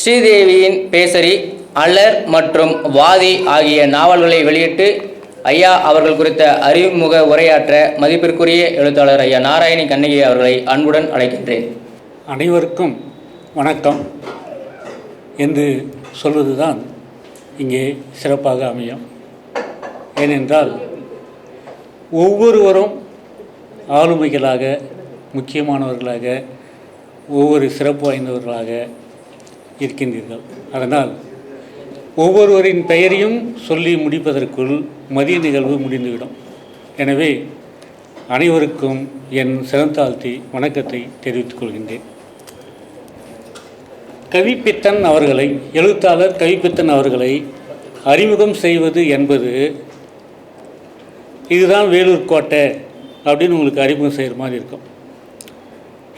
ஸ்ரீதேவியின் பேசரி அல்லர் மற்றும் வாதி ஆகிய நாவல்களை வெளியிட்டு ஐயா அவர்கள் குறித்த அறிமுக உரையாற்ற மதிப்பிற்குரிய எழுத்தாளர் ஐயா நாராயணி கண்ணகி அவர்களை அன்புடன் அழைக்கின்றேன். அனைவருக்கும் வணக்கம். என்று சொல்வதுதான் இங்கே சிறப்பாக அமையும். ஏனென்றால் ஒவ்வொருவரும் ஆளுமைகளாக முக்கியமானவர்களாக ஒவ்வொரு சிறப்பு வாய்ந்தவர்களாக இருக்கின்றீர்கள். அதனால் ஒவ்வொருவரின் பெயரையும் சொல்லி முடிப்பதற்குள் மதிய நிகழ்வு முடிந்துவிடும். எனவே அனைவருக்கும் என் சிறந்தாழ்த்தி வணக்கத்தை தெரிவித்துக் கொள்கின்றேன். கவிப்பித்தன் அவர்களை எழுத்தாளர் கவிப்பித்தன் அவர்களை அறிமுகம் செய்வது என்பது இதுதான் வேலூர் கோட்டை அப்படின்னு உங்களுக்கு அறிமுகம் செய்கிற மாதிரி இருக்கும்.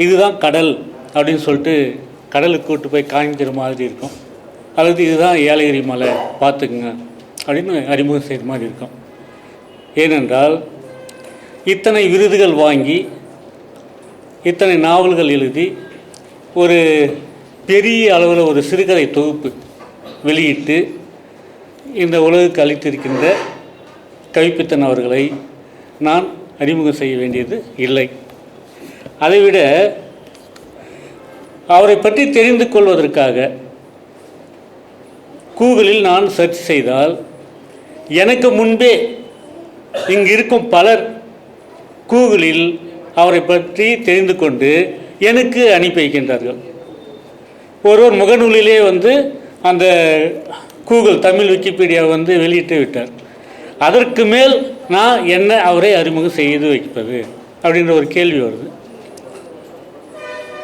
இதுதான் கடல் அப்படின்னு சொல்லிட்டு கடலுக்கு கூட்டு போய் காமிக்கிற மாதிரி இருக்கும். அல்லது இதுதான் ஏலகிரி மலை பார்த்துக்குங்க. அப்படின்னு அறிமுகம் செய்கிற மாதிரி இருக்கும். ஏனென்றால் இத்தனை விருதுகள் வாங்கி இத்தனை நாவல்கள் எழுதி ஒரு பெரிய அளவில் ஒரு சிறுகதை தொகுப்பு வெளியிட்டு இந்த உலகுக்கு அளித்திருக்கின்ற கவிப்பித்தன் அவர்களை நான் அறிமுகம் செய்ய வேண்டியது இல்லை. அதைவிட அவரை பற்றி தெரிந்து கொள்வதற்காக கூகுளில் நான் சர்ச் செய்தால் எனக்கு முன்பே இங்கு இருக்கும் பலர் கூகுளில் அவரை பற்றி தெரிந்து கொண்டு எனக்கு அனுப்பி வைக்கின்றார்கள் ஒருவர் முகநூலிலே வந்து அந்த கூகுள் தமிழ் விக்கிபீடியா வந்து வெளியிட்டு விட்டார். அதற்கு மேல் நான் என்ன அவரை அறிமுகம் செய்து வைப்பது அப்படின்ற ஒரு கேள்வி வருது.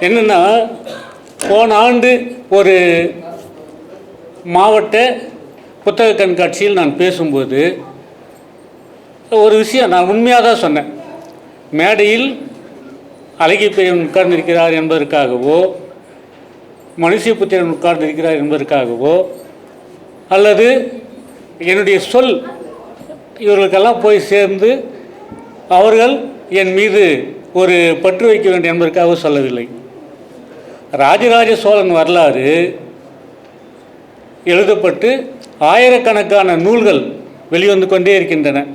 என்னென்னா போன ஆண்டு ஒரு மாவட்ட புத்தக கண்காட்சியில் நான் பேசும்போது ஒரு விஷயம் நான் உண்மையாக தான் சொன்னேன். மேடையில் அழகி பெரியவன் உட்கார்ந்திருக்கிறார் என்பதற்காகவோ மனுஷபுத்திரன் உட்கார்ந்திருக்கிறார் என்பதற்காகவோ அல்லது என்னுடைய சொல் இவர்களுக்கெல்லாம் போய் சேர்ந்து அவர்கள் என் மீது ஒரு பற்று வைக்க வேண்டும் என்பதற்காக சொல்லவில்லை. ராஜராஜ சோழன் வரலாறு எழுதப்பட்டு ஆயிரக்கணக்கான நூல்கள் வெளிவந்து கொண்டே இருக்கின்றன.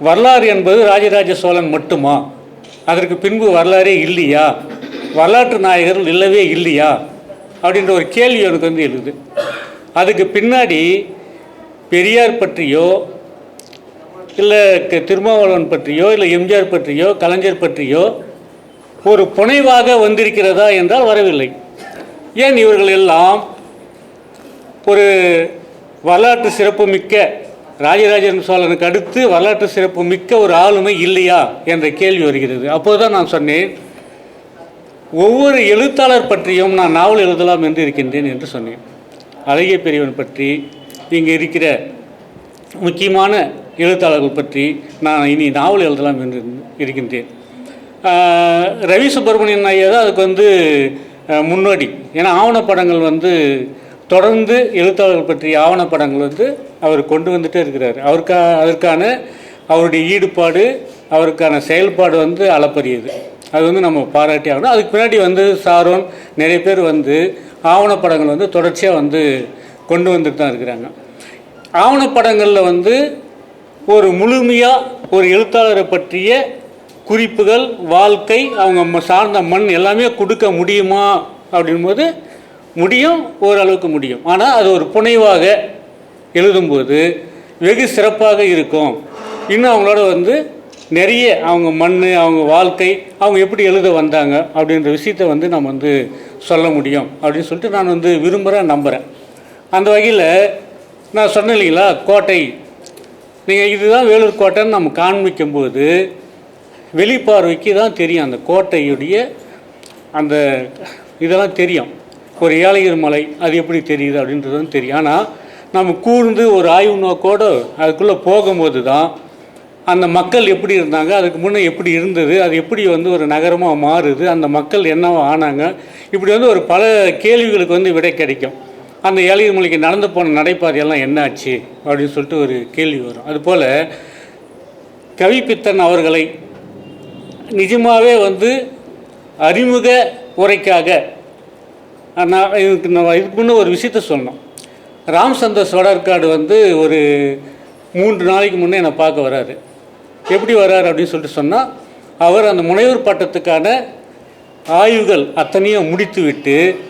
வரலாறு என்பது ராஜராஜ சோழன் மட்டுமா? அதற்கு பின்பு வரலாறே இல்லையா? வரலாற்று நாயகர்கள் இல்லவே இல்லையா? அப்படின்ற ஒரு கேள்வி எனக்கு வந்து எழுது. அதுக்கு பின்னாடி பெரியார் பற்றியோ இல்லை க- திருமாவளவன் பற்றியோ இல்லை எம்ஜிஆர் பற்றியோ கலைஞர் பற்றியோ ஒரு புனைவாக வந்திருக்கிறதா என்றால் வரவில்லை. ஏன் இவர்கள் எல்லாம் ஒரு வரலாற்று சிறப்பு மிக்க ராஜராஜன் சோழனுக்கு அடுத்து வரலாற்று சிறப்பு மிக்க ஒரு ஆளுமை இல்லையா என்ற கேள்வி வருகிறது. அப்போதுதான் நான் சொன்னேன் ஒவ்வொரு எழுத்தாளர் பற்றியும் நான் நாவல் எழுதலாம் என்று இருக்கின்றேன் என்று சொன்னேன். அழகிய பெரியவன் பற்றி இங்கே இருக்கிற முக்கியமான எழுத்தாளர்கள் பற்றி நான் இனி நாவல் எழுதலாம் என்று இருக்கின்றேன். ரவி சுப்பிரமணியன் ஐயா தான் அதுக்கு வந்து முன்னோடி. ஏன்னா ஆவணப்படங்கள் வந்து தொடர்ந்து எழுத்தாளர்கள் பற்றிய ஆவணப்படங்கள் வந்து அவர் கொண்டு வந்துட்டே இருக்கிறார். அவருக்கா அதற்கான அவருடைய ஈடுபாடு அவருக்கான செயல்பாடு வந்து அளப்பரியது. அது வந்து நம்ம பாராட்டி ஆகணும். அதுக்கு பின்னாடி வந்து சாரோன் நிறைய பேர் வந்து ஆவணப்படங்கள் வந்து தொடர்ச்சியாக வந்து கொண்டு வந்துட்டு தான் இருக்கிறாங்க. ஆவணப்படங்களில் வந்து ஒரு முழுமையாக ஒரு எழுத்தாளரை பற்றிய குறிப்புகள் வாழ்க்கை அவங்க சார்ந்த மண் எல்லாமே கொடுக்க முடியுமா? அப்படின்போது முடியும் ஓரளவுக்கு முடியும். ஆனால் அது ஒரு புனைவாக எழுதும்போது வெகு சிறப்பாக இருக்கும். இன்னும் அவங்களோட வந்து நிறைய அவங்க மண் அவங்க வாழ்க்கை அவங்க எப்படி எழுத வந்தாங்க அப்படின்ற விஷயத்தை வந்து நம்ம வந்து சொல்ல முடியும் அப்படின்னு சொல்லிட்டு நான் வந்து விரும்புகிறேன் நம்புகிறேன் அந்த வகையில் நான் சொன்னேன் இல்லைங்களா கோட்டை. நீங்கள் இதுதான் வேலூர் கோட்டைன்னு நம்ம காண்பிக்கும்போது வெளிப்பார்வைக்கு தான் தெரியும் அந்த கோட்டையுடைய அந்த இதெல்லாம் தெரியும். ஒரு ஏழையர் மலை அது எப்படி தெரியுது அப்படின்றது தான் தெரியும். ஆனால் நம்ம கூர்ந்து ஒரு ஆய்வு நோக்கோடு அதுக்குள்ளே போகும்போது தான் அந்த மக்கள் எப்படி இருந்தாங்க அதுக்கு முன்னே எப்படி இருந்தது அது எப்படி வந்து ஒரு நகரமாக மாறுது அந்த மக்கள் என்னவோ ஆனாங்க இப்படி வந்து ஒரு பல கேள்விகளுக்கு வந்து விடை கிடைக்கும். அந்த ஏழையர் மலைக்கு நடந்து போன நடைபாதையெல்லாம் என்ன ஆச்சு அப்படின்னு சொல்லிட்டு ஒரு கேள்வி வரும். அதுபோல் கவிப்பித்தன் அவர்களை நிஜமாகவே வந்து அறிமுக உரைக்காக. நான் இதுக்கு நான் இதுக்கு முன்னே ஒரு விஷயத்த சொன்னோம். ராம்சந்தர் சோழர்காடு வந்து ஒரு மூன்று நாளைக்கு முன்னே என்னை பார்க்க வராரு. எப்படி வராரு அப்படின்னு சொல்லிட்டு சொன்னால் அவர் அந்த முனைவர் பட்டத்துக்கான ஆய்வுகள் அத்தனையும் முடித்துவிட்டு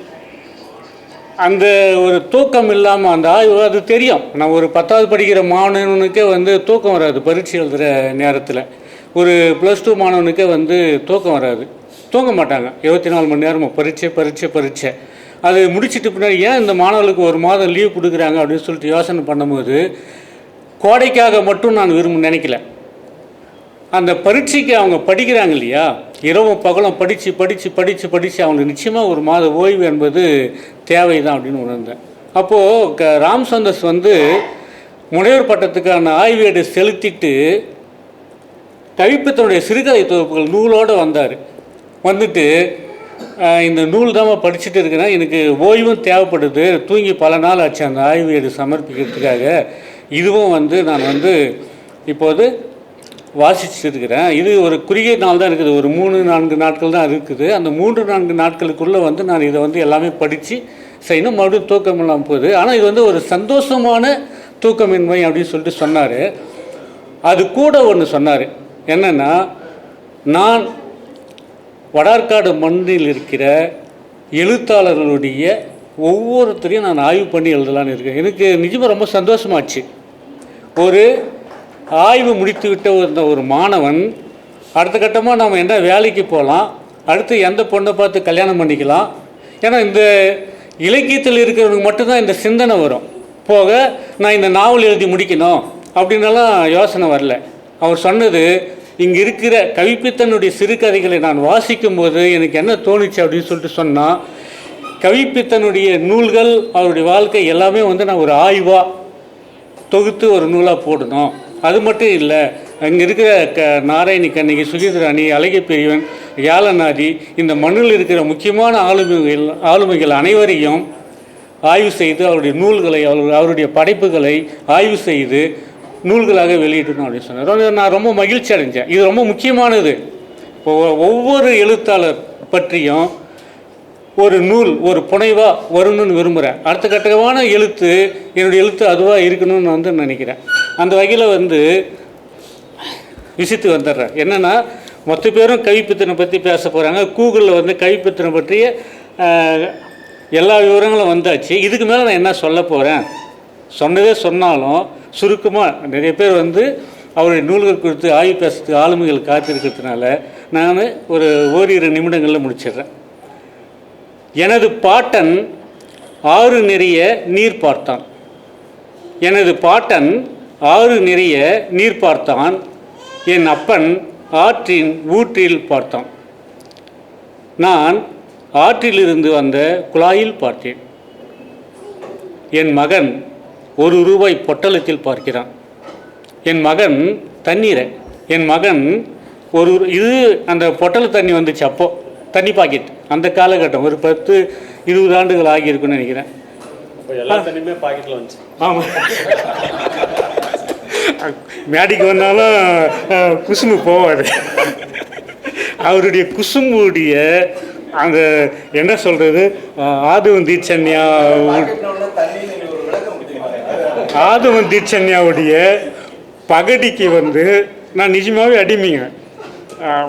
அந்த ஒரு தூக்கம் இல்லாமல் அந்த ஆய்வு அது தெரியும். நான் ஒரு பத்தாவது படிக்கிற மாணவனுக்கே வந்து தூக்கம் வராது பரீட்சை எழுதுகிற நேரத்தில். ஒரு ப்ளஸ் டூ மாணவனுக்கே வந்து தூக்கம் வராது. தூங்க மாட்டாங்க. இருபத்தி நாலு மணி நேரமும் பரீட்சை பரீட்சை பரீட்சை. அது முடிச்சிட்டு பின்னாடி ஏன் இந்த மாணவர்களுக்கு ஒரு மாதம் லீவ் கொடுக்குறாங்க அப்படின்னு சொல்லிட்டு யோசனை பண்ணும்போது கோடைக்காக மட்டும் நான் விரும்ப நினைக்கல. அந்த பரீட்சைக்கு அவங்க படிக்கிறாங்க இல்லையா? இரவும் பகலும் படித்து படித்து படித்து படித்து அவங்களுக்கு நிச்சயமாக ஒரு மாத ஓய்வு என்பது தேவை தான் அப்படின்னு உணர்ந்தேன். அப்போது க ராம் வந்து முனைவர் பட்டத்துக்கான ஆய்வேடு செலுத்திட்டு கவிப்பத்தனுடைய சிறுகதை தொகுப்புகள் நூலோடு வந்தார். வந்துட்டு இந்த நூல் தான் படிச்சுட்டு இருக்கிறேன் எனக்கு ஓய்வும் தேவைப்படுது. தூங்கி பல நாள் ஆச்சு அந்த ஆய்வு எடு சமர்ப்பிக்கிறதுக்காக. இதுவும் வந்து நான் வந்து இப்போது வாசிச்சுட்டு இருக்கிறேன் இது ஒரு குறுகிய நாள் தான் இருக்குது. ஒரு மூணு நான்கு நாட்கள் தான் இருக்குது. அந்த மூன்று நான்கு நாட்களுக்குள்ளே வந்து நான் இதை வந்து எல்லாமே படித்து செய்யணும். மறுபடியும் தூக்கம் இல்லாமல் போகுது. ஆனால் இது வந்து ஒரு சந்தோஷமான தூக்கமின்மை அப்படின்னு சொல்லிட்டு சொன்னார். அது கூட ஒன்று சொன்னார். என்னென்னா நான் வடார்காடு மண்ணில் இருக்கிற எழுத்தாளர்களுடைய ஒவ்வொருத்தரையும் நான் ஆய்வு பண்ணி எழுதலான்னு இருக்கேன். எனக்கு நிஜமாக ரொம்ப சந்தோஷமாச்சு. ஒரு ஆய்வு முடித்து விட்ட ஒரு ஒரு மாணவன் அடுத்த கட்டமாக நாம் என்ன வேலைக்கு போகலாம் அடுத்து எந்த பொண்ணை பார்த்து கல்யாணம் பண்ணிக்கலாம் ஏன்னா இந்த இலக்கியத்தில் இருக்கிறவனுக்கு மட்டும்தான் இந்த சிந்தனை வரும். போக நான் இந்த நாவல் எழுதி முடிக்கணும் அப்படின்னலாம் யோசனை வரல. அவர் சொன்னது இங்கே இருக்கிற கவிப்பித்தனுடைய சிறுகதைகளை நான் வாசிக்கும்போது எனக்கு என்ன தோணுச்சு? அப்படின்னு சொல்லிட்டு சொன்னால் கவிப்பித்தனுடைய நூல்கள் அவருடைய வாழ்க்கை எல்லாமே வந்து நான் ஒரு ஆய்வாக தொகுத்து ஒரு நூலாக போடணும். அது மட்டும் இல்லை அங்கே இருக்கிற க நாராயணி கண்ணகி சுகீந்திராணி அழகிய பெரியவன் யாழநாதி இந்த மண்ணில் இருக்கிற முக்கியமான ஆளுமைகள் ஆளுமைகள் அனைவரையும் ஆய்வு செய்து அவருடைய நூல்களை அவருடைய படைப்புகளை ஆய்வு செய்து நூல்களாக வெளியிடணும் அப்படின்னு சொன்னார். நான் ரொம்ப மகிழ்ச்சி அடைஞ்சேன். இது ரொம்ப முக்கியமானது. இப்போ ஒவ்வொரு எழுத்தாளர் பற்றியும் ஒரு நூல் ஒரு புனைவாக வரணும்னு விரும்புகிறேன் அடுத்த கட்டமான எழுத்து என்னுடைய எழுத்து அதுவாக இருக்கணும்னு வந்து நினைக்கிறேன். அந்த வகையில் வந்து விசித்து வந்துடுறேன். என்னென்னா மொத்த பேரும் கவிப்பித்தனை பற்றி பேச போகிறாங்க கூகுளில் வந்து கவிப்பித்தனை பற்றிய எல்லா விவரங்களும் வந்தாச்சு. இதுக்கு மேலே நான் என்ன சொல்ல போகிறேன் சொன்னதே சொன்னாலும் சுருக்கமாக நிறைய பேர் வந்து அவருடைய நூல்கள் குறித்து ஆய்வு பேசுறதுக்கு ஆளுமைகள் காத்திருக்கிறதுனால நான் ஒரு ஓரிரு நிமிடங்களில் முடிச்சிடுறேன். எனது பாட்டன் ஆறு நிறைய நீர் பார்த்தான். எனது பாட்டன் ஆறு நிறைய நீர் பார்த்தான். என் அப்பன் ஆற்றின் ஊற்றில் பார்த்தான். நான் ஆற்றிலிருந்து வந்த குழாயில் பார்த்தேன். என் மகன் ஒரு ரூபாய் பொட்டலத்தில் பார்க்கிறான். என் மகன் தண்ணீரை என் மகன் ஒரு இது அந்த பொட்டல தண்ணி வந்துச்சு அப்போ தண்ணி பாக்கெட். அந்த காலகட்டம் ஒரு பத்து இருபது ஆண்டுகள் ஆகியிருக்குன்னு நினைக்கிறேன். இப்போ எல்லா தண்ணியுமே பாக்கெட்டில் வந்துச்சு. ஆமாம் மேடிக்கு வந்தாலும் குசும்பு போவாது. அவருடைய குசும்புடைய அந்த என்ன சொல்கிறது ஆதுவன் தீட்சண்யா ஆதவன் தீட்சன்யாவுடைய பகடிக்கு வந்து நான் நிஜமாகவே அடிமைங்க.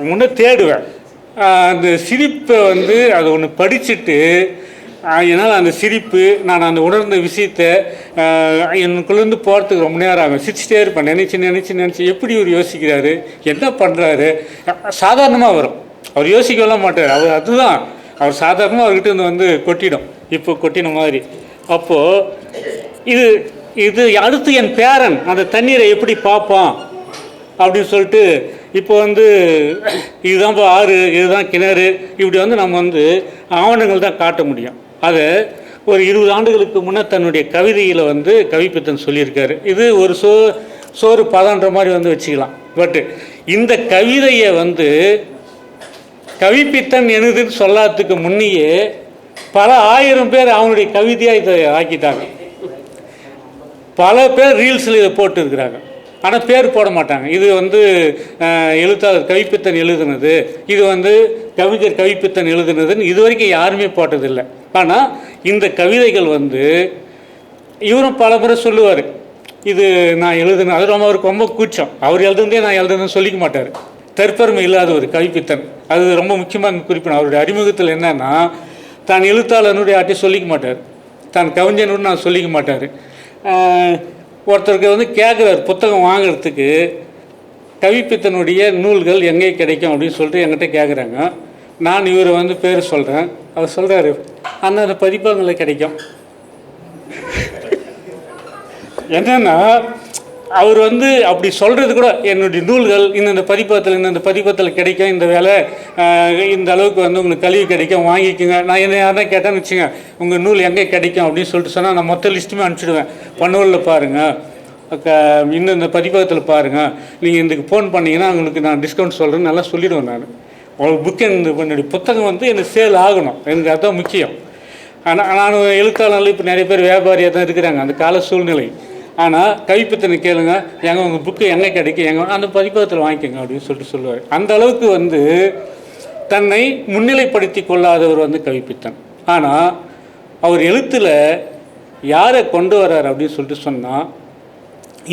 முன்னே தேடுவேன். அந்த சிரிப்பை வந்து அதை ஒன்று படிச்சுட்டு என்னால் அந்த சிரிப்பு நான் அந்த உணர்ந்த விஷயத்தை எனக்குள்ளேருந்து போகிறதுக்கு ரொம்ப நேரம் ஆகும். சிரிச்சிட்டே இருப்பேன். நினச்சி நினச்சி நினச்சி எப்படி இவர் யோசிக்கிறாரு? என்ன பண்ணுறாரு சாதாரணமாக வரும். அவர் யோசிக்கலாம் மாட்டார். அவர் அதுதான். அவர் சாதாரணமாக அவர்கிட்ட வந்து கொட்டிடும். இப்போ கொட்டின மாதிரி. அப்போது இது இது அடுத்து என் பேரன் அந்த தண்ணீரை எப்படி பார்ப்பான் அப்படின்னு சொல்லிட்டு இப்போ வந்து இதுதான் இப்போ ஆறு இதுதான் கிணறு இப்படி வந்து நம்ம வந்து ஆவணங்கள் தான் காட்ட முடியும். அதை ஒரு இருபது ஆண்டுகளுக்கு முன்னே தன்னுடைய கவிதையில் வந்து கவிப்பித்தன் சொல்லியிருக்காரு. இது ஒரு சோ சோறு பதன்ற மாதிரி வந்து வச்சுக்கலாம். பட்டு இந்த கவிதையை வந்து கவிப்பித்தன் எனதுன்னு சொல்லாததுக்கு முன்னையே பல ஆயிரம் பேர் அவனுடைய கவிதையாக இதை ஆக்கிட்டாங்க. பல பேர் ரீல்ஸில் இதை போட்டுருக்கிறாங்க. ஆனால் பேர் போட மாட்டாங்க. இது வந்து எழுத்தாளர் கவிப்பித்தன் எழுதுனது இது வந்து கவிஞர் கவிப்பித்தன் எழுதுனதுன்னு இது வரைக்கும் யாருமே போட்டதில்லை. ஆனால் இந்த கவிதைகள் வந்து இவரும் பல முறை சொல்லுவார். இது நான் எழுதுனேன் அது ரொம்ப அவருக்கு ரொம்ப கூச்சம். அவர் எழுதுனதே நான் எழுதுனேன்னு சொல்லிக்க மாட்டார். தற்பெருமை இல்லாத ஒரு கவிப்பித்தன். அது ரொம்ப முக்கியமாக குறிப்பிடும் அவருடைய அறிமுகத்தில் என்னன்னா தான் எழுத்தாளனுடைய ஆட்டி சொல்லிக்க மாட்டார். தான் கவிஞனுடன் நான் சொல்லிக்க மாட்டார். ஒருத்தருக்கு வந்து கேட்குறாரு புத்தகம் வாங்குறதுக்கு கவிப்பித்தனுடைய நூல்கள் எங்கே கிடைக்கும் அப்படின்னு சொல்லிட்டு என்கிட்ட கேட்குறாங்க. நான் இவரை வந்து பேர் சொல்கிறேன் அவர் சொல்கிறாரு அந்தந்த பதிப்பகங்களில் கிடைக்கும். என்னென்னா அவர் வந்து அப்படி சொல்கிறது கூட என்னுடைய நூல்கள் இந்தந்த பதிப்பகத்தில் இந்தந்த பதிப்பத்தில் கிடைக்கும் இந்த வேலை இந்த அளவுக்கு வந்து உங்களுக்கு கழிவு கிடைக்கும் வாங்கிக்கோங்க. நான் என்ன யாரா கேட்டேன்னு வச்சுங்க உங்கள் நூல் எங்கே கிடைக்கும் அப்படின்னு சொல்லிட்டு சொன்னால் நான் மொத்த லிஸ்ட்டுமே அனுப்பிச்சிடுவேன். பன்னூலில் பாருங்கள் க- இன்னும் இந்த பதிப்பகத்தில் பாருங்கள் நீங்கள் இதுக்கு ஃபோன் பண்ணிங்கன்னா உங்களுக்கு நான் டிஸ்கவுண்ட் சொல்கிறேன்னு நல்லா சொல்லிவிடுவேன் நான். ஒரு புக் என்னுடைய புத்தகம் வந்து எனக்கு சேல் ஆகணும். எனக்கு அதுதான் முக்கியம். ஆனால் நான் எழுத்தாளர்கள் இப்போ நிறைய பேர் வியாபாரியாக தான் இருக்கிறாங்க. அந்த கால சூழ்நிலை. ஆனால் கைப்பித்தனை கேளுங்க. எங்க உங்கள் புக்கு எங்கே கிடைக்கும் எங்க அந்த பதிப்பகத்தில் வாங்கிக்கோங்க அப்படின்னு சொல்லிட்டு சொல்லுவார். அந்த அளவுக்கு வந்து தன்னை முன்னிலைப்படுத்தி கொள்ளாதவர் வந்து கவிப்பித்தன் ஆனால் அவர் எழுத்தில் யாரை கொண்டு வர்றார் அப்படின்னு சொல்லிட்டு சொன்னால்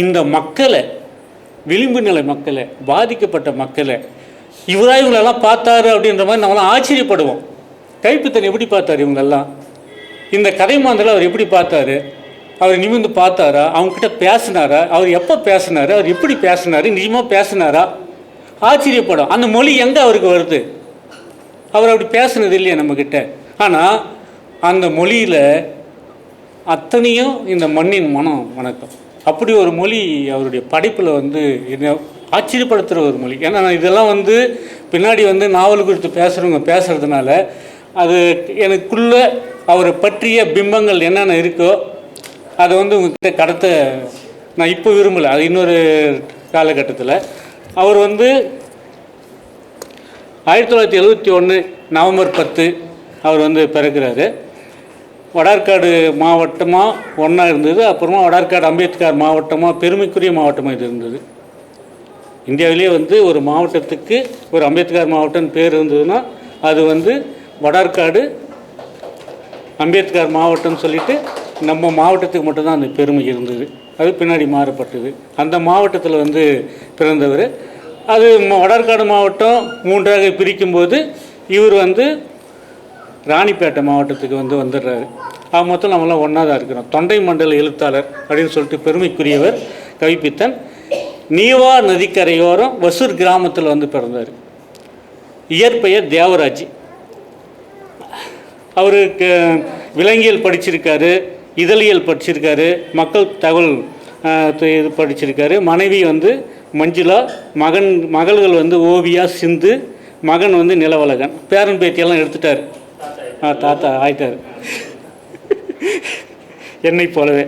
இந்த மக்களை விளிம்பு நிலை மக்களை பாதிக்கப்பட்ட மக்களை இவரா இவங்களெல்லாம் பார்த்தாரு அப்படின்ற மாதிரி நம்மளாம் ஆச்சரியப்படுவோம். கைப்பித்தன் எப்படி பார்த்தாரு இவங்களெல்லாம்? இந்த கதை மாந்தல அவர் எப்படி பார்த்தாரு? அவர் நிமிர்ந்து பார்த்தாரா? அவங்கக்கிட்ட பேசினாரா? அவர் எப்போ பேசினாரு? அவர் எப்படி பேசினாரு? நிஜமாக பேசினாரா? ஆச்சரியப்படும். அந்த மொழி எங்கே அவருக்கு வருது? அவர் அப்படி பேசுனது இல்லையா நம்மக்கிட்ட ஆனால் அந்த மொழியில் அத்தனையும் இந்த மண்ணின் மனம் வணக்கம். அப்படி ஒரு மொழி அவருடைய படைப்பில் வந்து என்ன ஆச்சரியப்படுத்துகிற ஒரு மொழி. ஏன்னா நான் இதெல்லாம் வந்து பின்னாடி வந்து நாவல் குறித்து பேசுகிறவங்க பேசுகிறதுனால அது எனக்குள்ளே அவரை பற்றிய பிம்பங்கள் என்னென்ன இருக்கோ அதை வந்து உங்ககிட்ட கடத்த நான் இப்போ விரும்பலை. அது இன்னொரு காலகட்டத்தில். அவர் வந்து ஆயிரத்தி தொள்ளாயிரத்தி எழுபத்தி ஒன்று நவம்பர் பத்து அவர் வந்து பிறக்கிறாரு. வடார்காடு மாவட்டமாக ஒன்றா இருந்தது. அப்புறமா வடார்காடு அம்பேத்கர் மாவட்டமாக பெருமைக்குரிய மாவட்டமாக இது இருந்தது. இந்தியாவிலேயே வந்து ஒரு மாவட்டத்துக்கு ஒரு அம்பேத்கர் மாவட்டம்னு பேர் இருந்ததுன்னா அது வந்து வடார்காடு அம்பேத்கர் மாவட்டம்னு சொல்லிட்டு நம்ம மாவட்டத்துக்கு மட்டும்தான் அந்த பெருமை இருந்தது. அது பின்னாடி மாறப்பட்டது. அந்த மாவட்டத்தில் வந்து பிறந்தவர். அது வடற்காடு மாவட்டம் மூன்றாக பிரிக்கும்போது இவர் வந்து ராணிப்பேட்டை மாவட்டத்துக்கு வந்து வந்துடுறாரு. ஆக மொத்தம் நம்மளாம் ஒன்றா தான் இருக்கிறோம். தொண்டை மண்டல எழுத்தாளர் அப்படின்னு சொல்லிட்டு பெருமைக்குரியவர் கவிப்பித்தன். நீவா நதிக்கரையோரம் வசூர் கிராமத்தில் வந்து பிறந்தார். இயற்பெயர் தேவராஜ். அவருக்கு விலங்கியல் படிச்சிருக்காரு. இதழியல் படிச்சிருக்காரு மக்கள் தகவல் இது படிச்சிருக்காரு. மனைவி வந்து மஞ்சுளா மகன் மகள்கள் வந்து ஓவியா சிந்து மகன் வந்து நிலவழகன். பேரன் பேத்தியெல்லாம் எடுத்துட்டார். ஆ தாத்தா ஆயிட்டார். என்னை போலவே.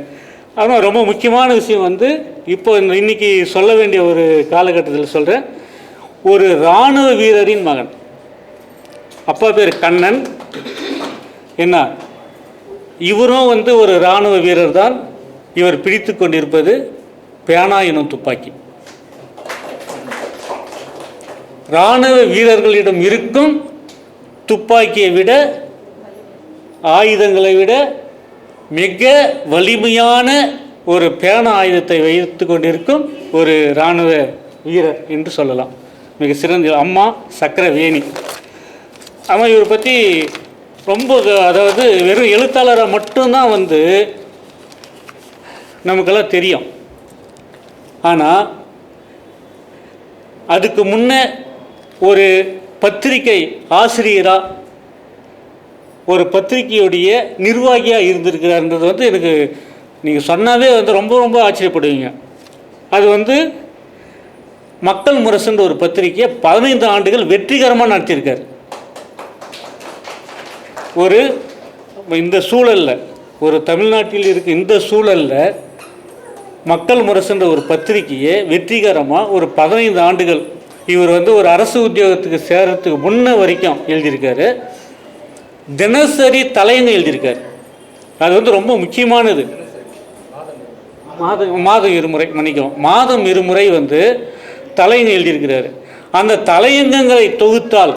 ஆனால் ரொம்ப முக்கியமான விஷயம் வந்து இப்போ இன்னைக்கு சொல்ல வேண்டிய ஒரு காலகட்டத்தில் சொல்கிறேன் ஒரு இராணுவ வீரரின் மகன். அப்பா பேர் கண்ணன். என்ன? இவரும் வந்து ஒரு இராணுவ வீரர் தான் இவர் பிடித்து கொண்டிருப்பது பேனா எனும் துப்பாக்கி. இராணுவ வீரர்களிடம் இருக்கும் துப்பாக்கியை விட ஆயுதங்களை விட மிக வலிமையான ஒரு பேன ஆயுதத்தை வைத்து கொண்டிருக்கும் ஒரு இராணுவ வீரர் என்று சொல்லலாம். மிக சிறந்த அம்மா சக்கரவேணி. ஆமாம் இவரை பற்றி ரொம்ப அதாவது வெறும் எழுத்தாளராக மட்டும்தான் வந்து நமக்கெல்லாம் தெரியும். ஆனால் அதுக்கு முன்னே ஒரு பத்திரிகை ஆசிரியராக ஒரு பத்திரிகையுடைய நிர்வாகியாக இருந்திருக்கிறார்ன்றது வந்து எனக்கு நீங்கள் சொன்னாவே வந்து ரொம்ப ரொம்ப ஆச்சரியப்படுவீங்க. அது வந்து மக்கள் முரசுன்ற ஒரு பத்திரிகையை பதினைந்து ஆண்டுகள் வெற்றிகரமாக நடத்தியிருக்காரு. ஒரு இந்த சூழலில் ஒரு தமிழ்நாட்டில் இருக்க இந்த சூழலில் மக்கள் முரசுன்ற ஒரு பத்திரிகையை வெற்றிகரமாக ஒரு பதினைந்து ஆண்டுகள் இவர் வந்து ஒரு அரசு உத்தியோகத்துக்கு சேர்கிறதுக்கு முன்ன வரைக்கும் எழுதியிருக்காரு. தினசரி தலைன்னு எழுதியிருக்காரு. அது வந்து ரொம்ப முக்கியமானது. மாதம் மாதம் இருமுறை மன்னிக்கும் மாதம் இருமுறை வந்து தலைன்னு எழுதியிருக்கிறாரு. அந்த தலையங்கங்களை தொகுத்தால்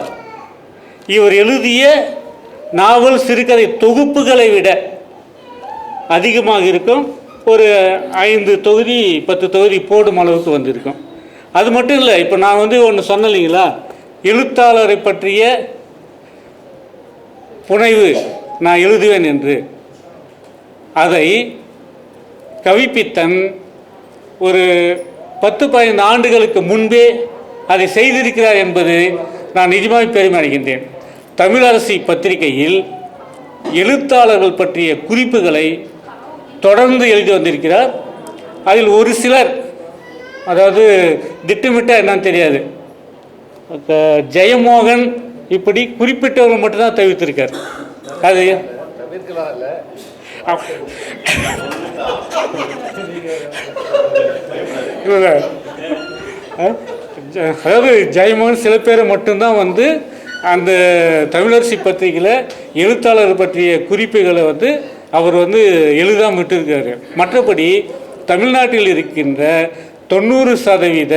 இவர் எழுதிய நாவல் சிறுகதை தொகுப்புகளை விட அதிகமாக இருக்கும். ஒரு ஐந்து தொகுதி பத்து தொகுதி போடும் அளவுக்கு வந்திருக்கும். அது மட்டும் இல்லை இப்போ நான் வந்து ஒன்று சொன்னேன் இல்லைங்களா எழுத்தாளரை பற்றிய புனைவு நான் எழுதுவேன் என்று. அதை கவிப்பித்தன் ஒரு பத்து பதினைந்து ஆண்டுகளுக்கு முன்பே அதை செய்திருக்கிறார் என்பது நான் நிஜமாக பெருமை அடைகின்றேன். தமிழரசி பத்திரிகையில் எழுத்தாளர்கள் பற்றிய குறிப்புகளை தொடர்ந்து எழுதி வந்திருக்கிறார். அதில் ஒரு சிலர் அதாவது திட்டமிட்டால் என்னன்னு தெரியாது. ஜெயமோகன் இப்படி குறிப்பிட்டவர்கள் மட்டும்தான் தவிர்த்திருக்கார். அது அதாவது ஜெயமோகன் சில பேரை மட்டும்தான் வந்து அந்த தமிழரசி பத்திரிகையில் எழுத்தாளர் பற்றிய குறிப்புகளை வந்து அவர் வந்து எழுதாம விட்டுருக்காரு. மற்றபடி தமிழ்நாட்டில் இருக்கின்ற தொண்ணூறு சதவீத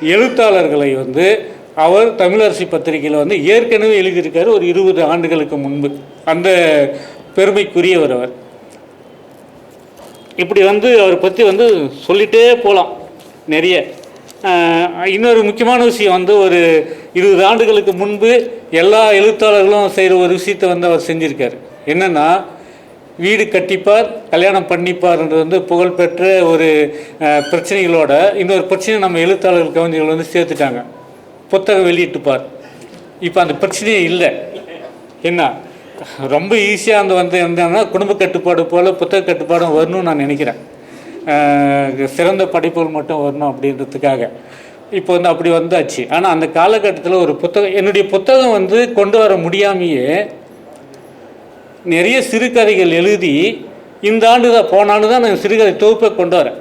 எழுத்தாளர்களை வந்து அவர் தமிழரசி பத்திரிகையில் வந்து ஏற்கனவே எழுதியிருக்காரு ஒரு இருபது ஆண்டுகளுக்கு முன்பு. அந்த பெருமைக்குரியவர் அவர். இப்படி வந்து அவரை பற்றி வந்து சொல்லிட்டே போகலாம் நிறைய. இன்னொரு முக்கியமான விஷயம் வந்து ஒரு இருபது ஆண்டுகளுக்கு முன்பு எல்லா எழுத்தாளர்களும் செய்கிற ஒரு விஷயத்தை வந்து அவர் செஞ்சுருக்காரு. என்னென்னா வீடு கட்டிப்பார் கல்யாணம் பண்ணிப்பார்ன்றது வந்து புகழ்பெற்ற ஒரு பிரச்சனைகளோட இன்னொரு பிரச்சனை நம்ம எழுத்தாளர்கள் கவிஞர்கள் வந்து சேர்த்துட்டாங்க. புத்தகம் வெளியிட்டுப்பார். இப்போ அந்த பிரச்சனையே இல்லை. என்ன? ரொம்ப ஈஸியாக அந்த வந்து என்னன்னா குடும்ப கட்டுப்பாடு போல் புத்தக கட்டுப்பாடும் வரணும்னு நான் நினைக்கிறேன். சிறந்த படைப்புகள் மட்டும் வரணும் அப்படின்றதுக்காக. இப்போ வந்து அப்படி வந்தாச்சு. ஆனால் அந்த காலகட்டத்தில் ஒரு புத்தகம் என்னுடைய புத்தகம் வந்து கொண்டு வர முடியாமையே நிறைய சிறுகதைகள் எழுதி இந்த ஆண்டு தான் போன ஆண்டு தான் நான் சிறுகதை தொகுப்பை கொண்டு வரேன்.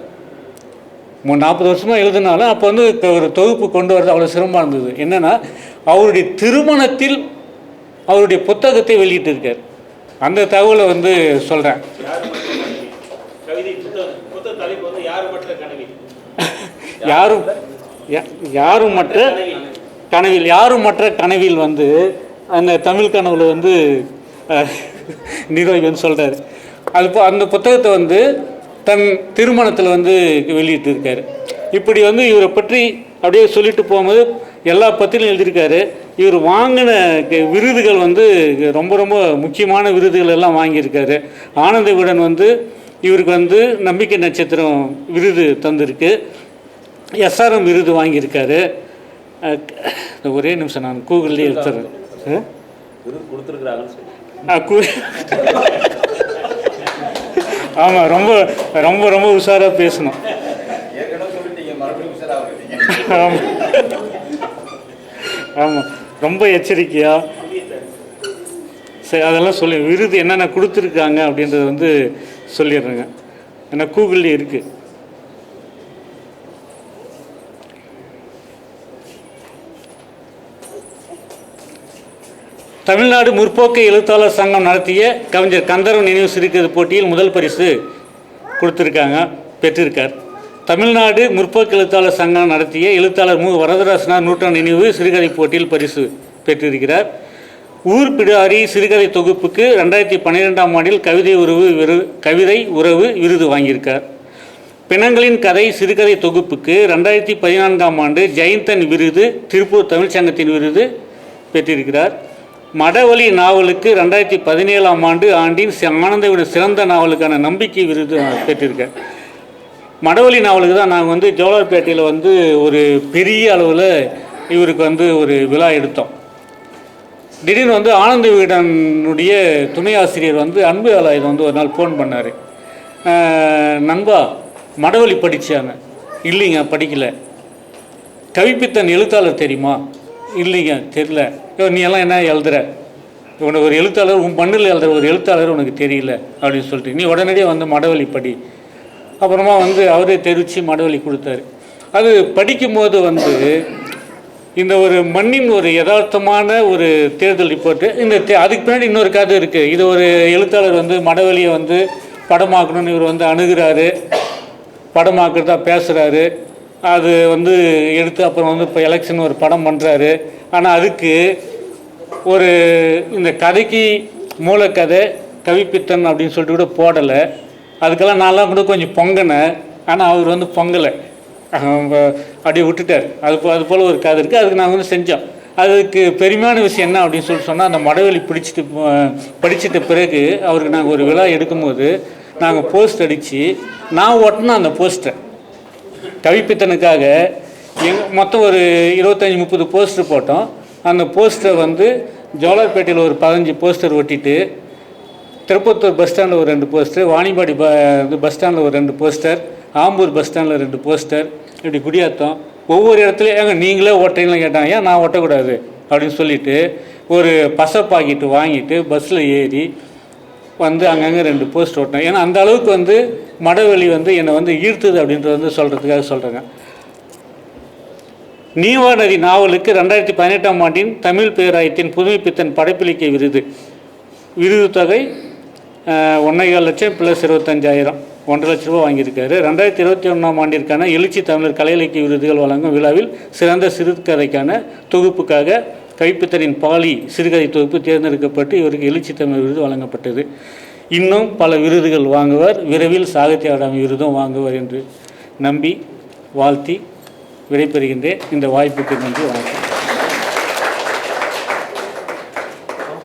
மூணு நாற்பது வருஷமாக எழுதினாலும் அப்போ வந்து ஒரு தொகுப்பு கொண்டு வரது அவ்வளோ சிரமமாக இருந்தது. என்னென்னா அவருடைய திருமணத்தில் அவருடைய புத்தகத்தை வெளியிட்டிருக்கார். அந்த தகவலை வந்து சொல்கிறேன் யாரும் யா- யாரும் மற்ற கனவில் யாரும் மற்ற கனவில் வந்து அந்த தமிழ் கனவுல வந்து நிர்வாகின்னு நிரோகன் சொல்கிறார் அது அந்த புத்தகத்தை வந்து தன் திருமணத்தில் வந்து வெளியிட்டிருக்காரு. இப்படி வந்து இவரை பற்றி அப்படியே சொல்லிட்டு போகும்போது எல்லா பத்திரிகையும் எழுதியிருக்காரு. இவர் வாங்கின க- விருதுகள் வந்து ரொம்ப ரொம்ப முக்கியமான விருதுகள் எல்லாம் வாங்கியிருக்காரு. ஆனந்த விகடன் வந்து இவருக்கு வந்து நம்பிக்கை நட்சத்திரம் விருது தந்திருக்கு. எஸ்ஆர்எம் விருது வாங்கியிருக்காரு. ஒரே நிமிஷம் நான் கூகுள்லேயே எடுத்துறேன். ஆமாம் ரொம்ப ரொம்ப ரொம்ப உஷாராக பேசணும். ஆமாம் ஆமாம் ரொம்ப எச்சரிக்கையா. சரி அதெல்லாம் சொல்லி விருது என்னென்ன கொடுத்துருக்காங்க அப்படின்றத வந்து சொல்லிடுறேங்க. ஏன்னா கூகுள்லேயே இருக்குது தமிழ்நாடு முற்போக்கு எழுத்தாளர் சங்கம் நடத்திய கவிஞர் கந்தர்வன் நினைவு சிறுகதை போட்டியில் முதல் பரிசு கொடுத்துருக்காங்க பெற்றிருக்கார். தமிழ்நாடு முற்போக்கு எழுத்தாளர் சங்கம் நடத்திய எழுத்தாளர் மு. வரதராசனார் நூற்றாண்டு நினைவு சிறுகதை போட்டியில் பரிசு பெற்றிருக்கிறார். ஊர் பிடாரி சிறுகதை தொகுப்புக்கு ரெண்டாயிரத்தி பன்னிரெண்டாம் ஆண்டில் கவிதை உறவு விரு கவிதை உறவு விருது வாங்கியிருக்கார். பிணங்களின் கதை சிறுகதை தொகுப்புக்கு ரெண்டாயிரத்தி பதினான்காம் ஆண்டு ஜெயந்தன் விருது திருப்பூர் தமிழ்ச்சங்கத்தின் விருது பெற்றிருக்கிறார். மடவழி நாவலுக்கு ரெண்டாயிரத்தி பதினேழாம் ஆண்டு ஆண்டின் ஆனந்தவிட சிறந்த நாவலுக்கான நம்பிக்கை விருது பெற்றிருக்கேன். மடவழி நாவலுக்கு தான் நாங்கள் வந்து ஜோலார்பேட்டையில் வந்து ஒரு பெரிய அளவில் இவருக்கு வந்து ஒரு விழா எடுத்தோம். திடீர்னு வந்து ஆனந்த விகடனுடைய துணை ஆசிரியர் வந்து அன்பு ஆலாயுதம் வந்து ஒரு நாள் ஃபோன் பண்ணார். நண்பா மடவழி படித்தாங்க இல்லைங்க படிக்கல. கவிப்பித்தன் எழுத்தாளர் தெரியுமா? இல்லைங்க தெரில யோ, நீ எல்லாம் என்ன எழுதுற? உனக்கு ஒரு எழுத்தாளர் உன் மண்ணில் எழுதுற ஒரு எழுத்தாளர் உனக்கு தெரியல அப்படின்னு சொல்லிட்டு. நீ உடனடியே வந்து மடவழி படி. அப்புறமா வந்து அவரே தெரிவித்து மடவழி கொடுத்தாரு. அது படிக்கும்போது வந்து இந்த ஒரு மண்ணின் ஒரு யதார்த்தமான ஒரு தேர்தல் ரிப்போர்ட்டு இந்த தே- அதுக்கு பின்னாடி இன்னொரு கதை இருக்குது இது ஒரு எழுத்தாளர் வந்து மடவழியை வந்து படமாக்கணும்னு இவர் வந்து அணுகிறாரு. படமாக்கிறதா பேசுகிறாரு அது வந்து எடுத்து அப்புறம் வந்து இப்போ எலெக்ஷன் ஒரு படம் பண்ணுறாரு ஆனால் அதுக்கு ஒரு இந்த கதைக்கு மூலக்கதை கவிப்பித்தன் அப்படின்னு சொல்லிட்டு கூட போடலை. அதுக்கெல்லாம் நான்லாம் கூட கொஞ்சம் பொங்கினேன். ஆனால் அவர் வந்து பொங்கலை. அப்படியே விட்டுட்டார். அது போ அது போல் ஒரு கதை இருக்குது அதுக்கு நாங்கள் வந்து செஞ்சோம். அதுக்கு பெருமையான விஷயம் என்ன அப்படின்னு சொல்லி சொன்னால் அந்த மடவெளி பிடிச்சிட்டு படிச்சிட்ட பிறகு அவருக்கு நாங்கள் ஒரு விழா எடுக்கும்போது நாங்கள் போஸ்ட் அடித்து நான் ஓட்டினோம் அந்த போஸ்டரை தவிப்பித்தனுக்காக எங் மொத்தம் ஒரு இருபத்தஞ்சி முப்பது போஸ்டர் போட்டோம். அந்த போஸ்டரை வந்து ஜோலார்பேட்டையில் ஒரு பதினஞ்சு போஸ்டர் ஒட்டிட்டு திருப்பத்தூர் பஸ் ஸ்டாண்டில் ஒரு ரெண்டு போஸ்டர் வாணிபாடி ப பஸ் ஸ்டாண்டில் ஒரு ரெண்டு போஸ்டர் ஆம்பூர் பஸ் ஸ்டாண்டில் ரெண்டு போஸ்டர் இப்படி குடியாத்தம். ஒவ்வொரு இடத்துலையும் ஏங்க நீங்களே ஓட்டுறீங்களா கேட்டாங்க. ஏன் நான் ஓட்டக்கூடாது? அப்படின்னு சொல்லிட்டு ஒரு பசை பாக்கெட்டு வாங்கிட்டு பஸ்ஸில் ஏறி வந்து அங்கங்கே ரெண்டு போஸ்ட் ஓட்டினேன். ஏன்னா அந்த அளவுக்கு வந்து மடவெளி வந்து என்னை வந்து ஈர்த்துது அப்படின்றது வந்து சொல்கிறதுக்காக சொல்கிறேங்க நீவா நதி நாவலுக்கு ரெண்டாயிரத்தி பதினெட்டாம் ஆண்டின் தமிழ் பேராயத்தின் புதுமைப்பித்தன் படைப்பிலிக்கை விருது. விருது தொகை ஒன்றேகால் லட்சம் ப்ளஸ் இருபத்தஞ்சாயிரம். ஒன்றரை லட்ச ரூபா வாங்கியிருக்காரு. ரெண்டாயிரத்தி இருபத்தி ஒன்றாம் ஆண்டிற்கான எழுச்சி தமிழர் கலை இலக்கிய விருதுகள் வழங்கும் விழாவில் சிறந்த சிறுகதைக்கான தொகுப்புக்காக கைப்பித்தரின் பாலி சிறுகதை தொகுப்பு தேர்ந்தெடுக்கப்பட்டு இவருக்கு எழுச்சி தமிழ் விருது வழங்கப்பட்டது. இன்னும் பல விருதுகள் வாங்குவார். விரைவில் சாகித்ய அகாடமி விருதும் வாங்குவார் என்று நம்பி வாழ்த்தி விடைபெறுகின்றேன். இந்த வாய்ப்புக்கு நன்றி வணக்கம்.